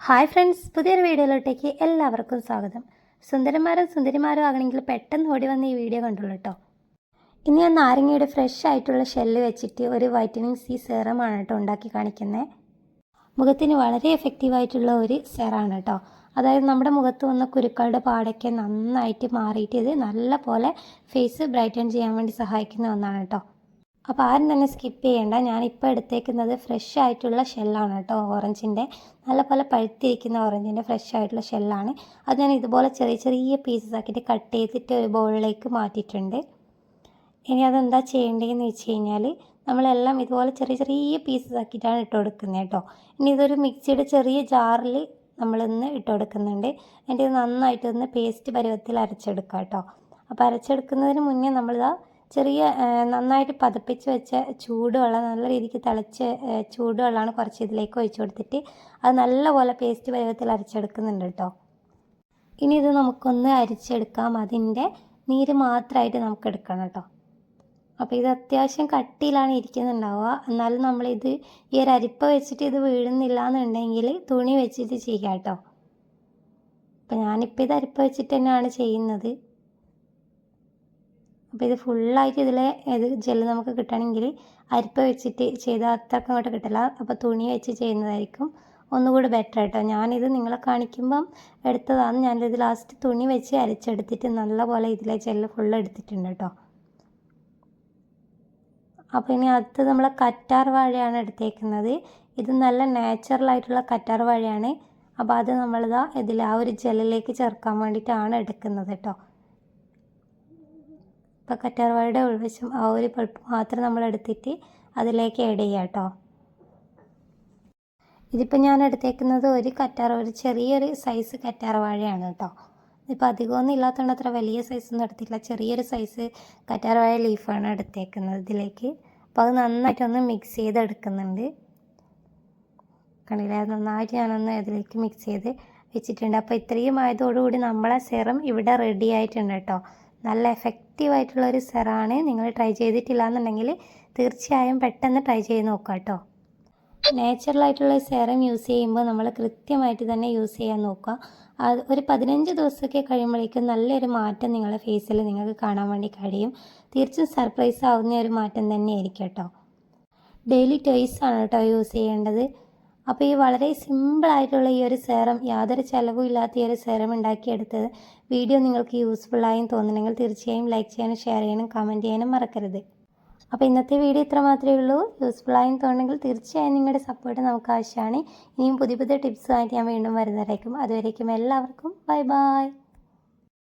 Hi friends പുതിയൊരു വീഡിയോയിലോട്ടേക്ക് എല്ലാവർക്കും സ്വാഗതം. സുന്ദരന്മാരും സുന്ദരിമാരും ആകണമെങ്കിൽ പെട്ടെന്ന് ഓടി വന്ന് ഈ വീഡിയോ കണ്ടുള്ളൂ കേട്ടോ ഇനി ഞാൻ നാരങ്ങയുടെ ഫ്രഷ് ആയിട്ടുള്ള ഷെല്ല് വെച്ചിട്ട് ഒരു വൈറ്റമിൻ സി സെറമാണ് കേട്ടോ ഉണ്ടാക്കി കാണിക്കുന്നത് മുഖത്തിന് വളരെ എഫക്റ്റീവ് ആയിട്ടുള്ള ഒരു സെറാണ് കേട്ടോ അതായത് നമ്മുടെ മുഖത്ത് വന്ന കുരുക്കളുടെ പാടൊക്കെ നന്നായിട്ട് മാറിയിട്ട് ഇത് നല്ല പോലെ ഫേസ് ബ്രൈറ്റൺ ചെയ്യാൻ വേണ്ടി സഹായിക്കുന്ന ഒന്നാണ് കേട്ടോ അപ്പോൾ ആരും തന്നെ സ്കിപ്പ് ചെയ്യേണ്ട. ഞാനിപ്പോൾ എടുത്തേക്കുന്നത് ഫ്രഷ് ആയിട്ടുള്ള ഷെല്ലാണ് കേട്ടോ ഓറഞ്ചിന്റെ നല്ല പോലെ പഴുത്തിരിക്കുന്ന ഓറഞ്ചിന്റെ ഫ്രഷ് ആയിട്ടുള്ള ഷെല്ലാണ് അത് ഞാൻ ഇതുപോലെ ചെറിയ ചെറിയ പീസസ് ആക്കിയിട്ട് കട്ട് ചെയ്തിട്ട് ഒരു ബോളിലേക്ക് മാറ്റിയിട്ടുണ്ട്. ഇനി അതെന്താ ചെയ്യേണ്ടതെന്ന് വെച്ച് കഴിഞ്ഞാൽ നമ്മളെല്ലാം ഇതുപോലെ ചെറിയ ചെറിയ പീസസ് ആക്കിയിട്ടാണ് ഇട്ട് കൊടുക്കുന്നത് കേട്ടോ. ഇനി ഇതൊരു മിക്സിയുടെ ചെറിയ ജാറിൽ നമ്മളിന്ന് ഇട്ട് കൊടുക്കുന്നുണ്ട്. എന്നിട്ട് ഇത് നന്നായിട്ടൊന്ന് പേസ്റ്റ് പരുവത്തിൽ അരച്ചെടുക്കാം കേട്ടോ. അപ്പോൾ അരച്ചെടുക്കുന്നതിന് മുന്നേ നമ്മളിതാ ചെറിയ നന്നായിട്ട് പതപ്പിച്ച് വെച്ച ചൂടുവെള്ളം നല്ല രീതിക്ക് തിളച്ച് ചൂടുവെള്ളമാണ് കുറച്ച് ഇതിലേക്ക് ഒഴിച്ചു കൊടുത്തിട്ട് അത് നല്ലപോലെ പേസ്റ്റ് പരുവത്തിൽ അരച്ചെടുക്കുന്നുണ്ട് കേട്ടോ ഇനി ഇത് നമുക്കൊന്ന് അരിച്ചെടുക്കാം. അതിന്റെ നീര് മാത്രമായിട്ട് നമുക്ക് എടുക്കണം കേട്ടോ അപ്പോൾ ഇത് അത്യാവശ്യം കട്ടിയിലാണ് ഇരിക്കുന്നുണ്ടാവുക. എന്നാലും നമ്മളിത് ഈ ഒരു അരിപ്പ വെച്ചിട്ട് ഇത് വീഴുന്നില്ല എന്നുണ്ടെങ്കിൽ തുണി വെച്ചിട്ട് ചെയ്യാം കേട്ടോ അപ്പോൾ ഞാനിപ്പോൾ ഇത് അരിപ്പ വെച്ചിട്ട് തന്നെയാണ് ചെയ്യുന്നത്. അപ്പോൾ ഇത് ഫുള്ളായിട്ട് ഇതിലെ ഇത് ജെല്ല് നമുക്ക് കിട്ടണമെങ്കിൽ അരിപ്പ വെച്ചിട്ട് ചെയ്താൽ അത്രക്കും അങ്ങോട്ട് കിട്ടില്ല അപ്പോൾ തുണി വെച്ച് ചെയ്യുന്നതായിരിക്കും. ഒന്നുകൂടി ബെറ്റർ കേട്ടോ ഞാനിത് നിങ്ങളെ കാണിക്കുമ്പം എടുത്തതാണ്. ഞാനിത് ലാസ്റ്റ് തുണി വെച്ച് അരച്ചെടുത്തിട്ട് നല്ലപോലെ ഇതിലെ ജെല്ല് ഫുള്ള് എടുത്തിട്ടുണ്ട് കേട്ടോ. അപ്പോൾ ഇനി അടുത്ത് നമ്മൾ കറ്റാർ വാഴയാണ് എടുത്തേക്കുന്നത്. ഇത് നല്ല നാച്ചുറലായിട്ടുള്ള കറ്റാർ വാഴയാണ്. അപ്പോൾ അത് നമ്മളിതാ ഇതിൽ ആ ഒരു ജെല്ലിലേക്ക് ചേർക്കാൻ വേണ്ടിയിട്ടാണ് എടുക്കുന്നത് കേട്ടോ. ഇപ്പോൾ കറ്റാർവാഴയുടെ ഉൾവശം ആ ഒരു പൾപ്പ് മാത്രം നമ്മൾ എടുത്തിട്ട് അതിലേക്ക് ആഡ് ചെയ്യാം കേട്ടോ ഇതിപ്പോൾ ഞാൻ എടുത്തേക്കുന്നത് ഒരു കറ്റാർ ഒരു ചെറിയൊരു സൈസ് കറ്റാർവാഴയാണ് കേട്ടോ ഇതിപ്പോൾ അധികമൊന്നും ഇല്ലാത്തതുകൊണ്ട് അത്ര വലിയ സൈസൊന്നും എടുത്തില്ല ചെറിയൊരു സൈസ് കറ്റാർവാഴ ലീഫാണ് എടുത്തേക്കുന്നത് ഇതിലേക്ക്. അപ്പോൾ അത് നന്നായിട്ടൊന്ന് മിക്സ് ചെയ്തെടുക്കുന്നുണ്ട്. കണ്ടില്ല? നന്നായിട്ട് ഞാനൊന്ന് ഇതിലേക്ക് മിക്സ് ചെയ്ത് വെച്ചിട്ടുണ്ട്. അപ്പോൾ ഇത്രയും ആയതോടുകൂടി നമ്മളെ സെറം ഇവിടെ റെഡി ആയിട്ടുണ്ട് കേട്ടോ നല്ല എഫക്റ്റീവ് ഒരു സെറാണ് നിങ്ങൾ ട്രൈ ചെയ്തിട്ടില്ല എന്നുണ്ടെങ്കിൽ തീർച്ചയായും പെട്ടെന്ന് ട്രൈ ചെയ്ത് നോക്കുക കേട്ടോ നാച്ചുറലായിട്ടുള്ള സെറം യൂസ് ചെയ്യുമ്പോൾ നമ്മൾ കൃത്യമായിട്ട് തന്നെ യൂസ് ചെയ്യാൻ നോക്കുക. അത് ഒരു പതിനഞ്ച് ദിവസമൊക്കെ കഴിയുമ്പോഴേക്കും നല്ലൊരു മാറ്റം നിങ്ങളുടെ ഫേസിൽ നിങ്ങൾക്ക് കാണാൻ വേണ്ടി കഴിയും. തീർച്ചയായും സർപ്രൈസ് ആവുന്ന ഒരു മാറ്റം തന്നെയായിരിക്കും കേട്ടോ ഡെയിലി ടോയ്സ് ആണ് കേട്ടോ യൂസ് ചെയ്യേണ്ടത്. അപ്പോൾ ഈ വളരെ സിമ്പിളായിട്ടുള്ള ഈ ഒരു സെറം യാതൊരു ചിലവും ഇല്ലാത്ത ഈ ഒരു സെറം ഉണ്ടാക്കിയെടുത്തത് വീഡിയോ നിങ്ങൾക്ക് യൂസ്ഫുള്ളായും തോന്നുന്നെങ്കിൽ തീർച്ചയായും ലൈക്ക് ചെയ്യാനും ഷെയർ ചെയ്യാനും കമന്റ് ചെയ്യാനും മറക്കരുത്. അപ്പോൾ ഇന്നത്തെ വീഡിയോ ഇത്ര മാത്രമേ ഉള്ളൂ. യൂസ്ഫുള്ളായും തോന്നുന്നെങ്കിൽ തീർച്ചയായും നിങ്ങളുടെ സപ്പോർട്ട് നമുക്ക് ആവശ്യമാണ്. ഇനിയും പുതിയ പുതിയ ടിപ്സുമായിട്ട് ഞാൻ വീണ്ടും വരുന്നതായിരിക്കും അതുവരേക്കും എല്ലാവർക്കും ബൈ ബൈ